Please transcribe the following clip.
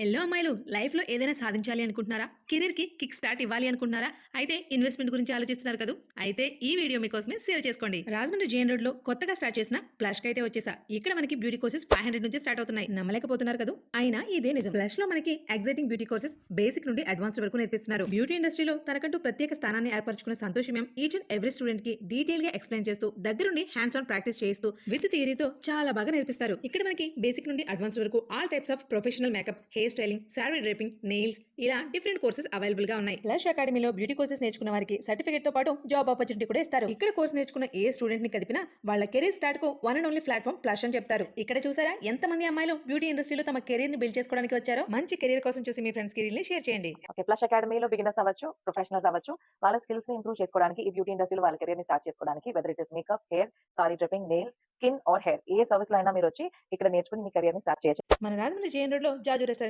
Hello అమ్మాయిలు. లైఫ్లో ఏదైనా సాధించాలి అనుకుంటున్నారా? కెరీర్కి కిక్ స్టార్ట్ ఇవ్వాలి అనుకుంటున్నారా? అయితే ఇన్వెస్ట్మెంట్ గురించి ఆలోచిస్తున్నారు కదా? అయితే ఈ వీడియో మీకోసమే సేవ్ చేసుకోండి. రాజమండ్రి జేఎన్ రోడ్లో కొత్తగా స్టార్ట్ చేసిన ప్లష్ అయితే వచ్చేసా. ఇక్కడ మనకి బ్యూటీ కోర్సెస్ ఫైవ్ హండ్రెడ్ నుంచి స్టార్ట్ అవుతున్నాయి. నమ్మలేకపోతున్నారు కదా? అయినా ఇదే నిజం. ప్లష్లో మనకి ఎగ్జైటింగ్ బ్యూటీ కోర్సెస్ బేసిక్ నుండి అడ్వాన్స్ వరకు నేర్పిస్తున్నారు. బ్యూటీ ఇండస్ట్రీలో తనకంటూ ప్రత్యేక స్థానాన్ని ఏర్పరచుకున్న సంతోషం ఈచ్ అండ్ ఎవ్రీ స్టూడెంట్కి డీటెయిల్గా ఎక్స్ప్లెయిన్ చేస్తూ దగ్గరుండి హ్యాండ్స్ ఆన్ ప్రాక్టీస్ చేస్తూ విత్ థియరీతో చాలా బాగా నేర్పిస్తారు. ఇక్కడ మనకి బేసిక్ నుండి అడ్వాన్స్ వరకు all types of professional makeup hair styling sari draping nails ఇలా డిఫరెంట్ కోర్సెస్ అవైలబుల్గా ఉన్నాయి. ప్లస్ అకాడమీలో బ్యూటీ కోర్సెస్ నేర్చుకున్న వారికి సర్టిఫికేట్తో పాటు జాబ్ ఆపర్చునిటీ కూడా ఇస్తారు. ఇక్కడ కోర్స్ నేర్చుకున్న ఏ స్టూడెంట్ని కదిపినా వాళ్ళ career స్టార్ట్కు one and only platform Plus అని చెప్తారు. ఇక్కడ చూసారా? ఎంత మంది అమ్మాయిలు బ్యూటీ ఇండస్ట్రీలో తమ కెరీర్ని బిల్డ్ చేసుకోవడానికి వచ్చారో? మంచి కెరీర్ కోసం చూసి మీ ఫ్రెండ్స్ కెరీర్ని షేర్ చేయండి. ఓకే ప్లస్ అకాడమీలో బిగినర్స్ అవ్వచ్చు ప్రొఫెషనల్స్ అవ్వచ్చు వాళ్ళ స్కిల్స్ని ఇంప్రూవ్ చేసుకోవడానికి ఈ బ్యూటీ ఇండస్ట్రీలో వాళ్ళ కెరీర్ని స్టార్ట్ చేసుకోవడానికి whether it is makeup hair sari draping nails skin or hair ఏ సర్వీస్లో అయినా మీరు వచ్చి ఇక్కడ నేర్చుకుని మీ కెరీర్ని స్టార్ట్ చేయొచ్చు. మన రాజమండ్రి జేఎన్ రోడ్లో జాజు రెస్టారెంట్